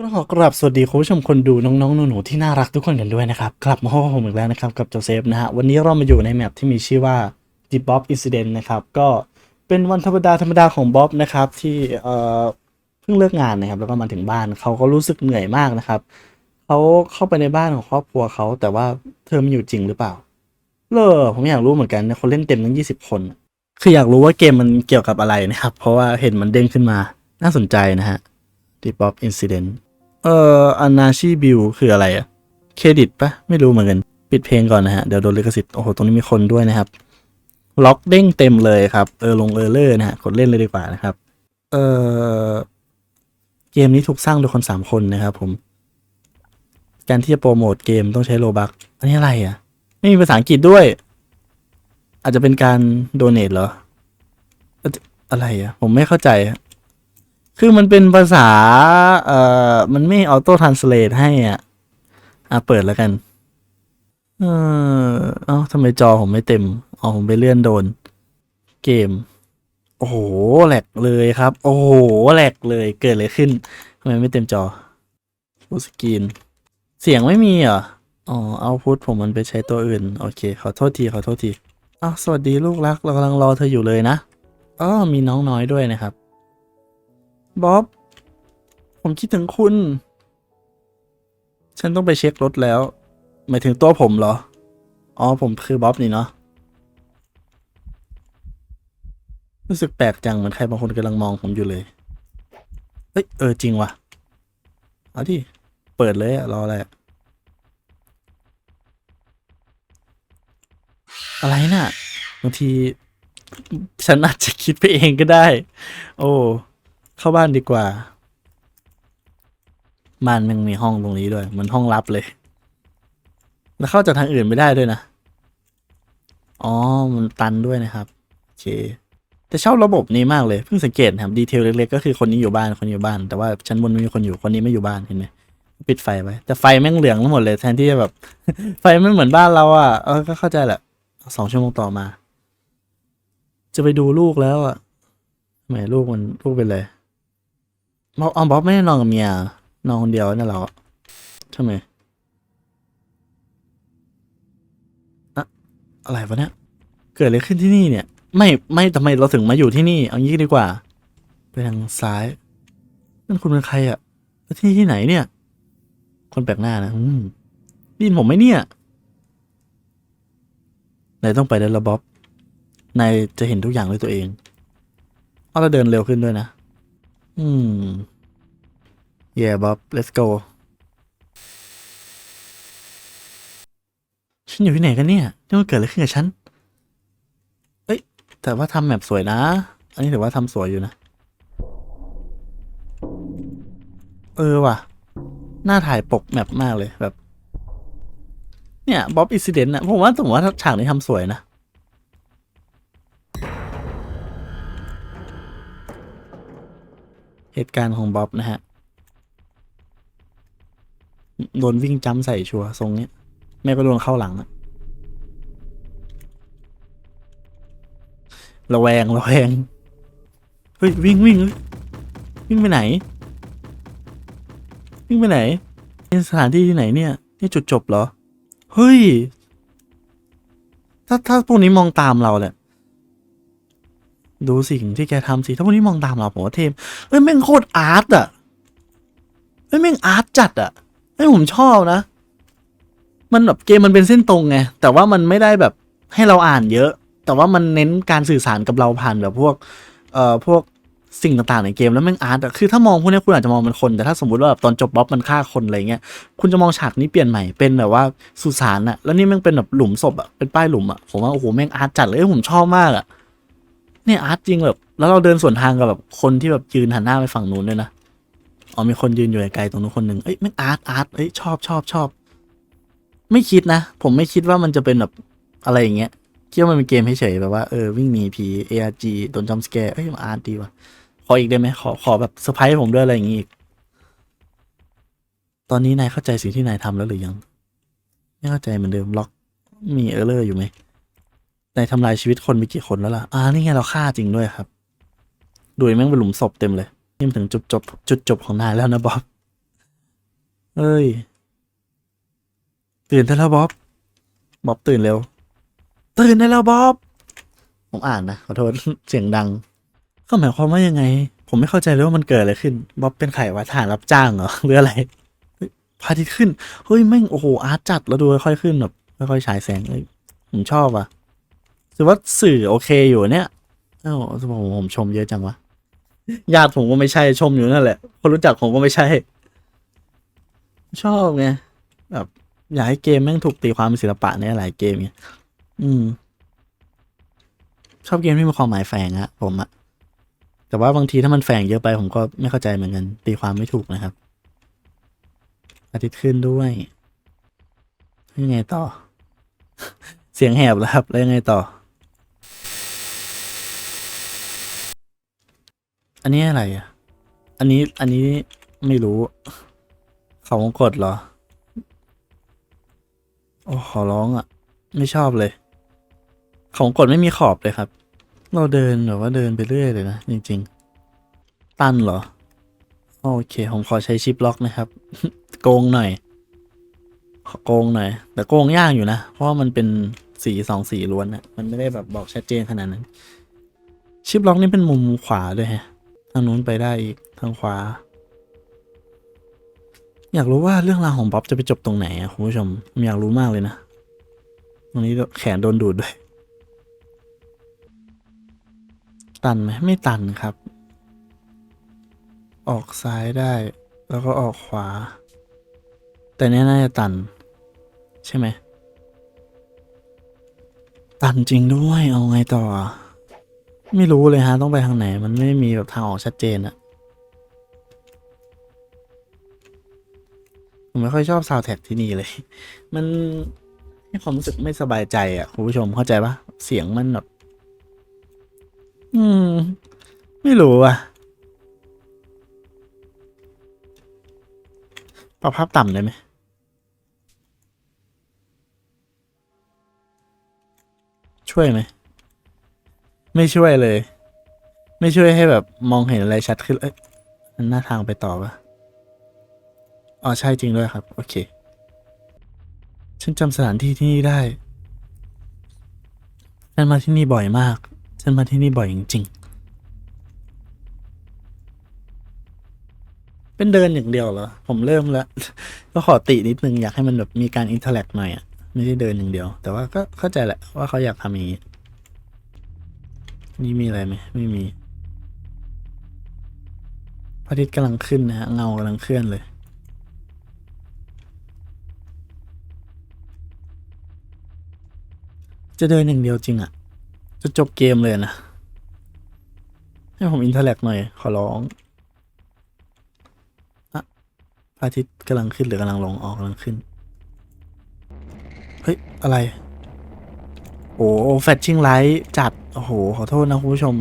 ก็ขอกราบสวัสดีคุณผู้ชมคนดูน้องๆหนูๆที่น่ารักทุกคนกันด้วยนะครับ กลับมาพบกับผมอีกแล้วนะครับ กับโจเซฟนะฮะ วันนี้เรามาอยู่ในแมปที่มีชื่อว่า The Bob Incident นะครับ ก็เป็นวันธรรมดาธรรมดาของบ๊อบนะครับ ที่เอ่อเพิ่งเลิกงานนะครับ แล้วก็มาถึงบ้านเขาก็รู้สึกเหนื่อยมากนะครับเขาเข้าไปในบ้านของครอบครัวเขาแต่ว่าเธอมีอยู่จริงหรือเปล่าเลอผมอยากรู้เหมือนกันนะคนเล่นเต็มทั้ง20คน คืออยากรู้ว่าเกมมันเกี่ยวกับอะไรนะครับ เพราะว่าเห็นมันเด้งขึ้นมาน่าสนใจนะฮะ The Bob Incident เอ่ออนาชีบิวคืออะไรอะเครดิตปะไม่รู้เหมือนกัน ปิดเพลงก่อนนะฮะ เดี๋ยวโดนลิขสิทธิ์ โอ้โห ตรงนี้มีคนด้วยนะครับ ล็อกเด้งเต็มเลยครับ เออลงเออร์เลอร์นะฮะ กดเล่นเลยดีกว่านะครับ เอ่อเกมนี้ถูกสร้างโดยคนสามคนนะครับผม การที่จะโปรโมทเกมต้องใช้โลบักอันนี้อะไรอะไม่มีภาษาอังกฤษด้วย อาจจะเป็นการโดเนทเหรอ อะไรอะผมไม่เข้าใจ คือมันเป็นภาษา เอ่อ มันไม่ออโต้ทรานสเลทให้อะ อะ เปิดแล้วกัน เออเอ้าทำไมจอผมไม่เต็มอ๋อผมไปเลื่อนโดน เกม โอ้โห แหลกเลยครับ โอ้โห แหลกเลย เกิดอะไรขึ้นทำไมไม่เต็มจอฟูสกรีนเสียงไม่มีเหรอ อ๋อ เอาพุทผมมันไปใช้ตัวอื่น โอเค ขอโทษที ขอโทษทีอ้าวสวัสดีลูกรัก เรากำลังรอเธออยู่เลยนะอ๋อมีน้องน้อยด้วยนะครับ บ๊อบ ผมคิดถึงคุณ ฉันต้องไปเช็ครถแล้ว หมายถึงตัวผมเหรอ อ๋อ ผมคือบ๊อบนี่เนาะ รู้สึกแปลกจังเหมือนใครบางคนกำลังมองผมอยู่เลย เอ้ย เออ จริงว่ะ เอาดิเปิดเลยอะรออะไรอะอะไรน่ะบางที ฉันอาจจะคิดไปเองก็ได้ โอ้ เข้าบ้านดีกว่า บ้านมันมีห้องตรงนี้ด้วยมันห้องลับเลย แล้วเข้าจากทางอื่นไม่ได้ด้วยนะ อ๋อ มันตันด้วยนะครับโอเคแต่ชอบระบบนี้มากเลยเพิ่งสังเกตครับดีเทลเล็กๆก็คือคนนี้อยู่บ้านคนอยู่บ้าน แต่ว่าชั้นบนไม่มีคนอยู่คนนี้ไม่อยู่บ้านเห็นไหมปิดไฟไว้แต่ไฟแม่งเหลืองทั้งหมดเลยแทนที่จะแบบ ไฟไม่เหมือนบ้านเราอะเออก็เข้าใจแหละสองชั่วโมงต่อมา จะไปดูลูกแล้วอะทำไมลูกมันลูกเป็นไร บ๊อบอ๋อบ๊อบไม่ได้นอนกับเมียนอนคนเดียวนั่นเหรอทำไหมอะอะไรวะเนี่ยเกิดอะไรขึ้นที่นี่เนี่ย ไม่ไม่ทำไมเราถึงมาอยู่ที่นี่ เอางี้ดีกว่า ไปทางซ้ายนั่นคุณเป็นใครอะแล้วที่ที่ไหนเนี่ย คนแปลกหน้านะ อืมดินผมไหมเนี่ยนายต้องไปแล้วละบ๊อบนายจะเห็นทุกอย่างด้วยตัวเองเอาเราเดินเร็วขึ้นด้วยนะ อืม yeah Bob let's go ฉันอยู่ที่ไหนกันเนี่ยนี่มันเกิดอะไรขึ้นกับฉัน เอ้ย แต่ว่าทำแมปสวยนะ อันนี้ถือว่าทำสวยอยู่นะ เออว่ะ หน้าถ่ายปกแมปมากเลยแบบ เนี่ยบ๊อบอิสเดนต์นะผมว่าผมว่าฉากนี้ทำสวยนะ เหตุการณ์ของบ๊อบนะฮะ โดนวิ่งจ้ำใส่ชัวร์ทรงเนี้ย แม่ก็โดนเข้าหลังอะระแวงระแวง เฮ้ย วิ่งวิ่งวิ่งไปไหน วิ่งไปไหนนี่สถานที่ที่ไหนเนี่ย นี่จุดจบเหรอ เฮ้ย ถ้าถ้าพวกนี้มองตามเราแหละ ดูสิ่งที่แกทำสิ ถ้าพวกนี้มองตามเราผมว่าเทมเฮ้ยแม่งโคตรอาร์ตอะเฮ้ยแม่งอาร์ตจัดอะเฮ้ยผมชอบนะ มันแบบเกมมันเป็นเส้นตรงไง แต่ว่ามันไม่ได้แบบให้เราอ่านเยอะ แต่ว่ามันเน้นการสื่อสารกับเราผ่านแบบพวก เอ่อ พวกสิ่งต่างๆในเกมแล้วแม่งอาร์ตอะคือถ้ามองพวกนี้คุณอาจจะมองเป็นคน แต่ถ้าสมมติว่าแบบตอนจบบ๊อบมันฆ่าคนอะไรเงี้ย คุณจะมองฉากนี้เปลี่ยนใหม่ เป็นแบบว่าสุสานอะแล้วนี่แม่งเป็นแบบหลุมศพอะเป็นป้ายหลุมอะผมว่าโอ้โหแม่งอาร์ตจัดเลยเอ้ยผมชอบมากอะ เนี่ยอาร์ตจริงแบบ แล้วเราเดินสวนทางกับแบบคนที่แบบยืนหันหน้าไปฝั่งนู้นด้วยนะอ๋อมีคนยืนอยู่ไกลๆตรงนู้นคนหนึ่งเอ้ยแม่งอาร์ตอาร์ตเอ้ยชอบชอบชอบไม่คิดนะ ผมไม่คิดว่ามันจะเป็นแบบอะไรอย่างเงี้ยคิดว่ามันเป็นเกมเฉยๆแบบว่าเออวิ่งหนีผี ARG โดนจัมสแกร์เอ้ยอาร์ตดีว่ะขออีกได้ไหมขอขอแบบเซอร์ไพรส์ผมด้วยอะไรอย่างงี้อีกตอนนี้นายเข้าใจสิ่งที่นายทำแล้วหรือยัง ไม่เข้าใจเหมือนเดิมล็อกมีเออร์เลอร์อยู่ไหม ในทำลายชีวิตคนไปกี่คนแล้วล่ะ อ่า นี่ไงเราฆ่าจริงด้วยครับ ดูดิแม่งเป็นหลุมศพเต็มเลยนี่มันถึงจุดจบ จุดจบของนายแล้วนะบ๊อบ เอ้ย ตื่นได้แล้วบ๊อบ บ๊อบตื่นเร็ว ตื่นได้แล้วบ๊อบ ผมอ่านนะขอโทษ เสียงดัง ก็หมายความว่ายังไง ผมไม่เข้าใจเลยว่ามันเกิดอะไรขึ้น บ๊อบเป็นไขวะทหารรับจ้างเหรอหรืออะไรพระอาทิตย์ขึ้น เฮ้ยแม่งโอ้โหอาร์ตจัดแล้วดูค่อยๆขึ้นแบบค่อยๆฉายแสงเลยผมชอบอะ ถือว่าสื่อโอเคอยู่เนี่ยเอ้าผมผมชมเยอะจังวะญาติผมก็ไม่ใช่ชมอยู่นั่นแหละคนรู้จักผมก็ไม่ใช่ ชอบไงแบบอยากให้เกมแม่งถูกตีความเป็นศิลปะในหลายเกมไงอืม ชอบเกมที่มีความหมายแฝงอะผมอะแต่ว่าบางทีถ้ามันแฝงเยอะไปผมก็ไม่เข้าใจเหมือนกัน ตีความไม่ถูกนะครับ อาทิตย์ขึ้นด้วยยังไงต่อ เสียงแหบแล้วครับ แล้วยังไงต่อ อันนี้อะไรอะ อันนี้อันนี้ไม่รู้ เขาวงกดเหรอ โอ้ขอร้องอะ ไม่ชอบเลยขาวงกดไม่มีขอบเลยครับ เราเดินแบบว่าเดินไปเรื่อยเลยนะ จริง ๆ ตันเหรอ โอเค ผมขอใช้ชิปล็อกนะครับ โกงหน่อยขอโกงหน่อย แต่โกงยากอยู่นะ เพราะว่ามันเป็นสีสองสีล้วนนะมันไม่ได้แบบบอกชัดเจนขนาดนั้น ชิปล็อกนี่เป็นมุมขวาด้วยฮะางนู้นไปได้อีกทางขวา อยากรู้ว่าเรื่องราวของบ๊อบจะไปจบตรงไหนอะคุณผู้ชมผมอยากรู้มากเลยนะ ตรงนี้แขนโดนดูดด้วย ตันไหมไม่ตันครับ ออกซ้ายได้ แล้วก็ออกขวา แต่เนี่ยน่าจะตัน ใช่ไหม ตันจริงด้วยเอาไงต่อ ไม่รู้เลยฮะ ต้องไปทางไหน มันไม่มีแบบทางออกชัดเจนอะผมไม่ค่อยชอบซาวแท็กที่นี่เลย มันให้ความรู้สึกไม่สบายใจอะคุณผู้ชมเข้าใจปะเสียงมันแบบอืม ไม่รู้อะปรับภาพต่ำได้ไหมช่วยไหม ไม่ช่วยเลย ไม่ช่วยให้แบบมองเห็นอะไรชัดขึ้น เอ้ยมันหน้าทางไปต่อปะอ๋อใช่จริงด้วยครับ โอเค ฉันจำสถานที่ที่นี่ได้ ฉันมาที่นี่บ่อยมาก ฉันมาที่นี่บ่อยจริงๆ เป็นเดินอย่างเดียวเหรอ ผมเริ่มแล้ว ก็ขอตินิดนึงอยากให้มันแบบมีการอินเทอร์แลกหน่อยอะไม่ได้เดินอย่างเดียว แต่ว่าก็เข้าใจแหละว่าเขาอยากทำอย่างนี้ นี่มีอะไรไหมไม่มีพระอาทิตย์กำลังขึ้นนะฮะเงากำลังเคลื่อนเลย จะเดินอย่างเดียวจริงอะ่ะ จะจบเกมเลยนะ ให้ผมอินเทอร์แลกหน่อย ขอร้องอะพระอาทิตย์กำลังขึ้นหรือกำลังลงออกกำลังขึ้น เฮ้ย อะไร โอ้แฟชชิ่งไลท์จัด โอ้โห ขอโทษนะคุณผู้ชม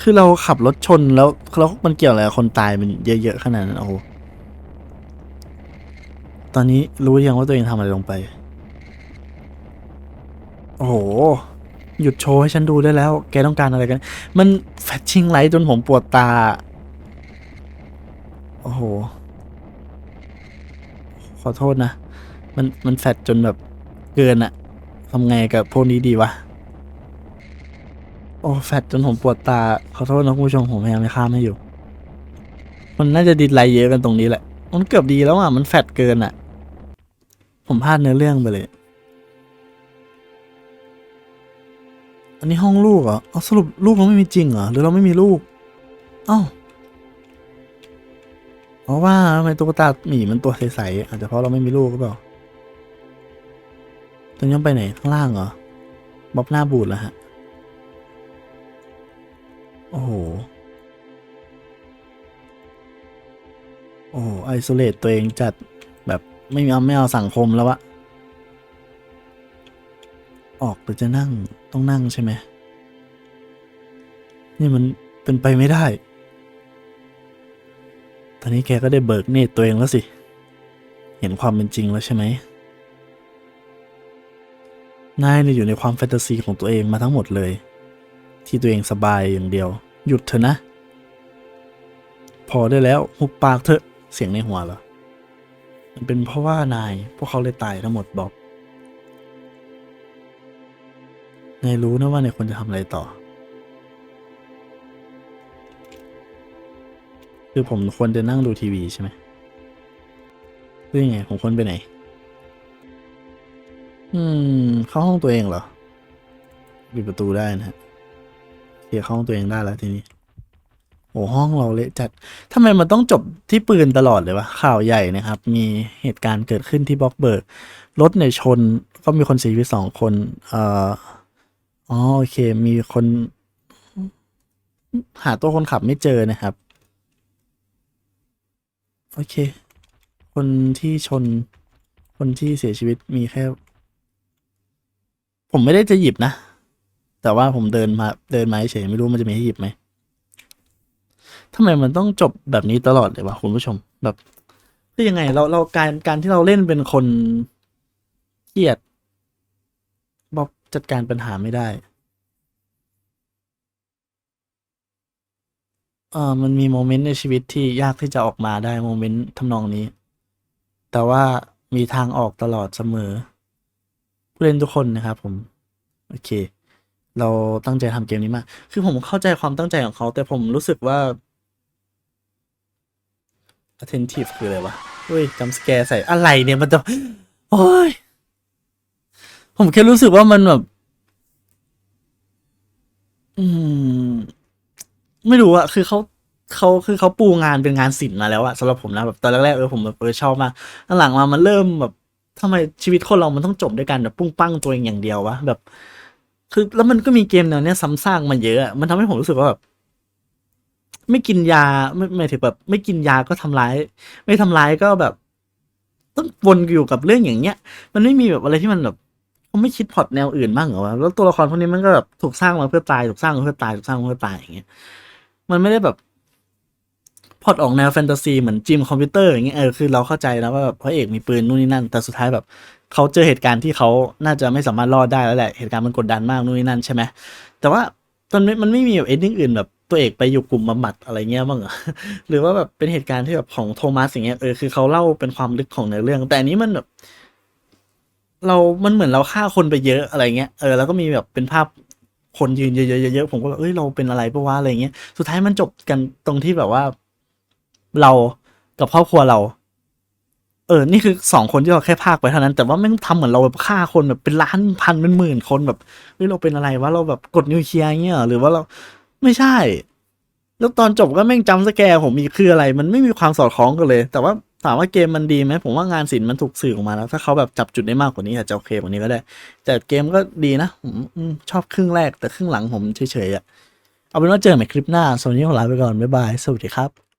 คือเราขับรถชนแล้วแล้วมันเกี่ยวอะไรคนตายมันเยอะๆขนาดนั้นโอ้โห ตอนนี้รู้ยังว่าตัวเองทำอะไรลงไป โอ้โห หยุดโชว์ให้ฉันดูได้แล้ว แกต้องการอะไรกัน มันแฟชชิ่งไลท์จนผมปวดตา โอ้โห ขอโทษนะ มันมันแฟดจนแบบเกินอะ ทำไงกับพวกนี้ดีวะ โอ้แฟดจนผมปวดตา ขอโทษนะคุณผู้ชมผมพยายามไม่ข้ามให้อยู่ มันน่าจะดิดไลเยอะกันตรงนี้แหละ มันเกือบดีแล้วอะ มันแฟดเกินอะ ผมพลาดเนื้อเรื่องไปเลย อันนี้ห้องลูกเหรออสรุปลูกเราไม่มีจริงเหรอ หรือเราไม่มีลูกเอ้าเพราะว่าทำไมตุ๊กตาหมีมันตัวใสๆอาจจะเพราะเราไม่มีลูกหรือเปล่า ตรงนี้ไปไหนข้างล่างเหรอบ๊อบหน้าบูดแล้วฮะ โอ้โห โอ้ไอโซเลตตัวเองจัดแบบไม่เอาไม่เอาสังคมแล้ววะ ออกหรือจะนั่งต้องนั่งใช่ไหม นี่มันเป็นไปไม่ได้ ตอนนี้แกก็ได้เบิกเนตรตัวเองแล้วสิ เห็นความเป็นจริงแล้วใช่ไหม นายเนี่ยอยู่ในความแฟนตาซีของตัวเองมาทั้งหมดเลย ที่ตัวเองสบายอย่างเดียว หยุดเถอะนะ พอได้แล้วหุบปากเถอะเสียงในหัวเหรอมันเป็นเพราะว่านายพวกเขาเลยตายทั้งหมดบอกนายรู้นะว่านายควรจะทำอะไรต่อ คือผมควรจะนั่งดูทีวีใช่ไหมหรือยังไงผมควรไปไหน อืม เข้าห้องตัวเองเหรอปิดประตูได้นะเคลียร์เข้าห้องตัวเองได้แล้วทีนี้โอ้ห้องเราเละจัดทำไมมันต้องจบที่ปืนตลอดเลยวะข่าวใหญ่นะครับ มีเหตุการณ์เกิดขึ้นที่บล็อกเบิร์กรถในยชนก็มีคนเสียชีวิตสองคนเอ่ออ๋อโอเค มีคน หาตัวคนขับไม่เจอนะครับ โอเค คนที่ชน คนที่เสียชีวิตมีแค่ ผมไม่ได้จะหยิบนะ แต่ว่าผมเดินมาเดินมาเฉยไม่รู้มันจะมีให้หยิบไหมทำไมมันต้องจบแบบนี้ตลอดเลยวะคุณผู้ชม แบบคือยังไง เราเราการการที่เราเล่นเป็นคนเครียดบอกจัดการปัญหาไม่ได้เออมันมีโมเมนต์ในชีวิตที่ยากที่จะออกมาได้โมเมนต์ทำนองนี้ แต่ว่ามีทางออกตลอดเสมอ ผู้เล่นทุกคนนะครับผม โอเค เราตั้งใจทำเกมนี้มาก คือผมเข้าใจความตั้งใจของเขา แต่ผมรู้สึกว่า attentive คืออะไรวะเฮ้ยจำสแกร์ใส่อะไรเนี่ยมันจะโอ้ยผมแค่รู้สึกว่ามันแบบ อืม ไม่รู้อะคือเขาเขาคือเขาปูงานเป็นงานศิลป์มาแล้วอะสำหรับผมนะแบบตอนแรกๆเออผมแบบเออชอบมากหลังมามันเริ่มแบบ ทำไมชีวิตคนเรามันต้องจบด้วยกันแบบปุ้งปั้งตัวเองอย่างเดียววะแบบ คือแล้วมันก็มีเกมแนวเนี้ยซ้ำซากมาเยอะอะมันทำให้ผมรู้สึกว่าแบบไม่กินยาไม่ไม่ถึงแบบ ไม่กินยาก็ทำร้าย ไม่ทำร้ายก็แบบ ต้องวนอยู่กับเรื่องอย่างเงี้ย มันไม่มีแบบอะไรที่มันแบบเขาไม่คิดพอตแนวอื่นบ้างเหรอวะแล้วตัวละครพวกนี้มันก็แบบถูกสร้างมาเพื่อตายถูกสร้างมาเพื่อตายถูกสร้างมาเพื่อตายอย่างเงี้ย มันไม่ได้แบบ พอตออกแนวแฟนตาซีเหมือนจิมคอมพิวเตอร์อย่างเงี้ยเออคือเราเข้าใจนะว่าแบบพระเอกมีปืนนู่นนี่นั่น แต่สุดท้ายแบบเขาเจอเหตุการณ์ที่เขาน่าจะไม่สามารถรอดได้แล้วแหละเหตุการณ์มันกดดันมากนู่นนี่นั่นใช่ไหมแต่ว่ามันไม่มันไม่มีแบบเอนดิ้งอื่นแบบตัวเอกไปอยู่กลุ่มบำบัดอะไรเงี้ยบ้างเหรอหรือว่าแบบเป็นเหตุการณ์ที่แบบของโทมัสอย่างเงี้ยเออคือเขาเล่าเป็นความลึกของในอเรื่อง แต่อันนี้มันแบบเรา มันเหมือนเราฆ่าคนไปเยอะอะไรเงี้ย เออ แล้วก็มีแบบเป็นภาพคนยืนเยอะๆๆๆผมก็แบบเอ้ย เราเป็นอะไรปะวะอะไรเงี้ย สุดท้ายมันจบกันตรงที่แบบว่า เรากับครอบครัวเรา เออ นี่คือสองคนที่เราแค่พากไปเท่านั้น แต่ว่าแม่งทำเหมือนเราแบบฆ่าคนแบบเป็นล้านพันเป็นหมื่นคนแบบเฮ้ยเราเป็นอะไรวะเราแบบกดนิวเคลียร์เงี้ยหรือว่าเราไม่ใช่ แล้วตอนจบก็แม่งจำสแกร์ผมอีกคืออะไร มันไม่มีความสอดคล้องกันเลย แต่ว่าถามว่าเกมมันดีไหมผมว่างานศิลป์มันถูกสื่อออกมาแล้ว ถ้าเขาแบบจับจุดได้มากกว่านี้อาจจะโอเคกว่านี้ก็ได้ แต่เกมก็ดีนะผมชอบครึ่งแรกแต่ครึ่งหลังผมเฉยๆอะเอาเป็นว่าเจอกันใหม่คลิปหน้าสวัสดีขอลาไปก่อนบ๊ายบายสวัสดีครับ